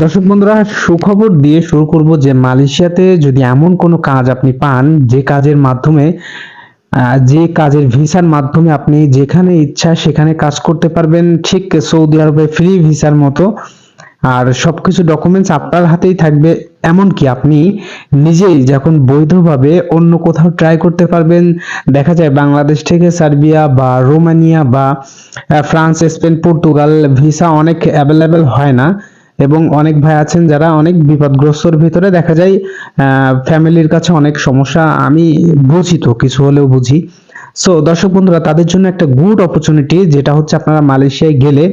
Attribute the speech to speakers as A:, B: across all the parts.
A: দর্শক বন্ধুরা, সুখবর দিয়ে শুরু করব যে মালয়েশিয়াতে যদি এমন কোনো কাজ আপনি পান যে কাজের মাধ্যমে যে কাজের ভিসার মাধ্যমে আপনি যেখানে ইচ্ছা সেখানে কাজ করতে পারবেন, ঠিক সৌদি আরবে ফ্রি ভিসার মতো, আর সবকিছু ডকুমেন্টস আপনার হাতেই থাকবে, এমনকি আপনি নিজেই যখন বৈধভাবে অন্য কোথাও ট্রাই করতে পারবেন, দেখা যায় বাংলাদেশ থেকে সার্বিয়া বা রোমানিয়া বা ফ্রান্স, স্পেন, পর্তুগাল ভিসা অনেক অ্যাভেলেবেল হয় না। এবং অনেক ভাই আছেন যারা অনেক বিপদগ্রস্তর ভিতরে। দেখা যায় ফ্যামিলির কাছে অনেক সমস্যা। আমি বুঝি তো, কিছু হলেও বুঝি। সো দর্শক বন্ধুরা, তাদের জন্য একটা গুড অপরচুনিটি যেটা হচ্ছে আপনারা মালয়েশিয়ায় গেলে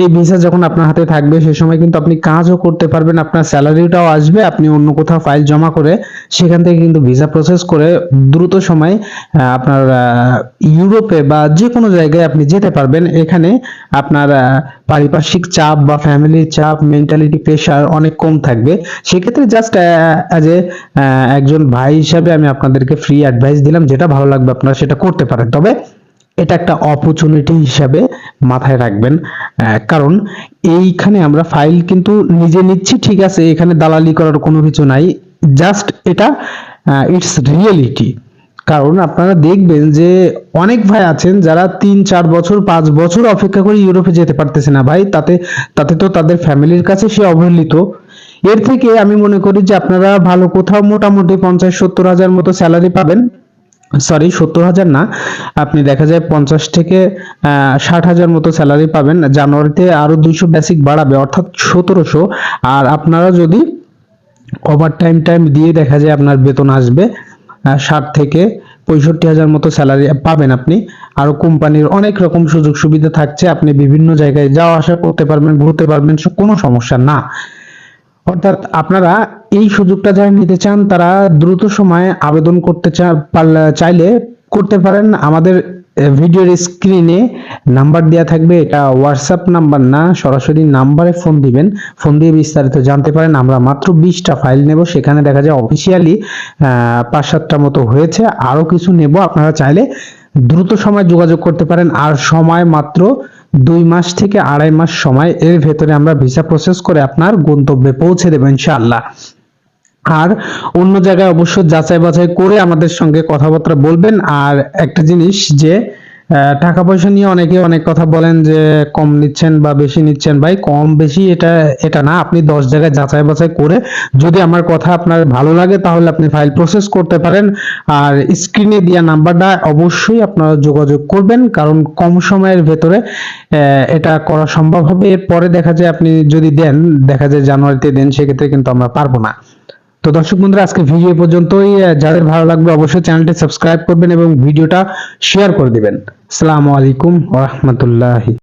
A: এই ভিসা যখন আপনার হাতে থাকবে সে সময় কিন্তু আপনি কাজও করতে পারবেন, আপনার স্যালারিটাও আসবে, আপনি অন্য কোথাও ফাইল জমা করে সেখান থেকে কিন্তু ভিসা প্রসেস করে দ্রুত সময় আপনার ইউরোপে বা যে কোনো জায়গায় আপনি যেতে পারবেন। এখানে আপনার পারিপার্শ্বিক চাপ বা ফ্যামিলির চাপ মেন্টালিটি প্রেশার অনেক কম থাকবে। সেক্ষেত্রে জাস্ট অ্যাজ এ একজন ভাই হিসাবে আমি আপনাদেরকে ফ্রি অ্যাডভাইস দিলাম, যেটা ভালো লাগবে আপনারা সেটা করতে পারেন। তবে এটা একটা অপরচুনিটি হিসাবে মাথায় রাখবেন কারণ এইখানে আমরা ফাইল কিন্তু নিজে নিচ্ছি, ঠিক আছে, এখানে দালালি করার কোনো কিছু নাই জাস্ট এটা ইটস রিয়েলিটি কারণ আপনারা দেখবেন যে অনেক ভাই আছেন যারা তিন, চার বছর, পাঁচ বছর অপেক্ষা করে ইউরোপে যেতে পারতেছে না ভাই, তাতে তাতে তো তাদের ফ্যামিলির কাছে সে অবহেলিত। এর থেকে আমি মনে করি যে আপনারা ভালো কোথাও মোটামুটি পঞ্চাশ, সত্তর হাজার মতো স্যালারি পাবেন। সরি সত্তর হাজার না। আপনি দেখা যায় পঞ্চাশ থেকে ষাট হাজার মতো স্যালারি পাবেন। জানুয়ারিতে আরও দুইশো বেসিক বাড়াবে, অর্থাৎ সতেরোশো। আর আপনারা যদি ওভার টাইম টাইম দিয়ে দেখা যায় আপনার বেতন আসবে ষাট থেকে পঁয়ষট্টি হাজার মতো স্যালারি পাবেন আপনি। আরও কোম্পানির অনেক রকম সুযোগ সুবিধা থাকছে, আপনি বিভিন্ন জায়গায় যাওয়া আসা করতে পারবেন, ঘুরতে পারবেন, কোনো সমস্যা না। অর্থাৎ আপনারা এই সুযোগটা যারা নিতে চান, তারা দ্রুত সময়ে আবেদন করতে চাইলে করতে পারেন। আমাদের ভিডিওর স্ক্রিনে নাম্বার দেওয়া থাকবে। এটা হোয়াটসঅ্যাপ নাম্বার না, সরাসরি নাম্বারে ফোন দিবেন। ফোন দিয়ে বিস্তারিত জানতে পারেন। আমরা মাত্র বিশটা ফাইল নেব। সেখানে দেখা যায় অফিসিয়ালি পাঁচ সাতটা মতো হয়েছে। আরও কিছু নেব। আপনারা চাইলে দ্রুত সময় যোগাযোগ করতে পারেন। আর সময় মাত্র দুই মাস থেকে আড়াই মাস সময়। এর ভেতরে আমরা ভিসা প্রসেস করে আপনার গন্তব্যে পৌঁছে দেবো ইনশাআল্লাহ। আর অন্য জায়গায় অবশ্য যাচাই বাছাই করে আমাদের সঙ্গে কথাবার্তা বলবেন। আর একটা জিনিস যে টাকা পয়সা নিয়ে অনেকে অনেক কথা বলেন যে, কম নিচ্ছেন বা বেশি নিচ্ছেন। ভাই, কম বেশি এটা এটা না। আপনি দশ জায়গায় যাচাই বাছাই করে যদি আমার কথা আপনার ভালো লাগে, তাহলে আপনি ফাইল প্রসেস করতে পারেন। আর স্ক্রিনে দেওয়া নাম্বারটা অবশ্যই আপনারা যোগাযোগ করবেন, কারণ কম সময়ের ভেতরে এটা করা সম্ভব হবে। এরপরে দেখা যায় আপনি যদি দেন, দেখা যায় জানুয়ারিতে দেন, সেক্ষেত্রে কিন্তু আমরা পারব না। তো দর্শক বন্ধুরা, আজকে ভিডিও পর্যন্তই। যাদের ভালো লাগবে অবশ্যই চ্যানেলটি সাবস্ক্রাইব করবেন এবং ভিডিওটা শেয়ার করে দিবেন। আসসালামু আলাইকুম রাহমাতুল্লাহি।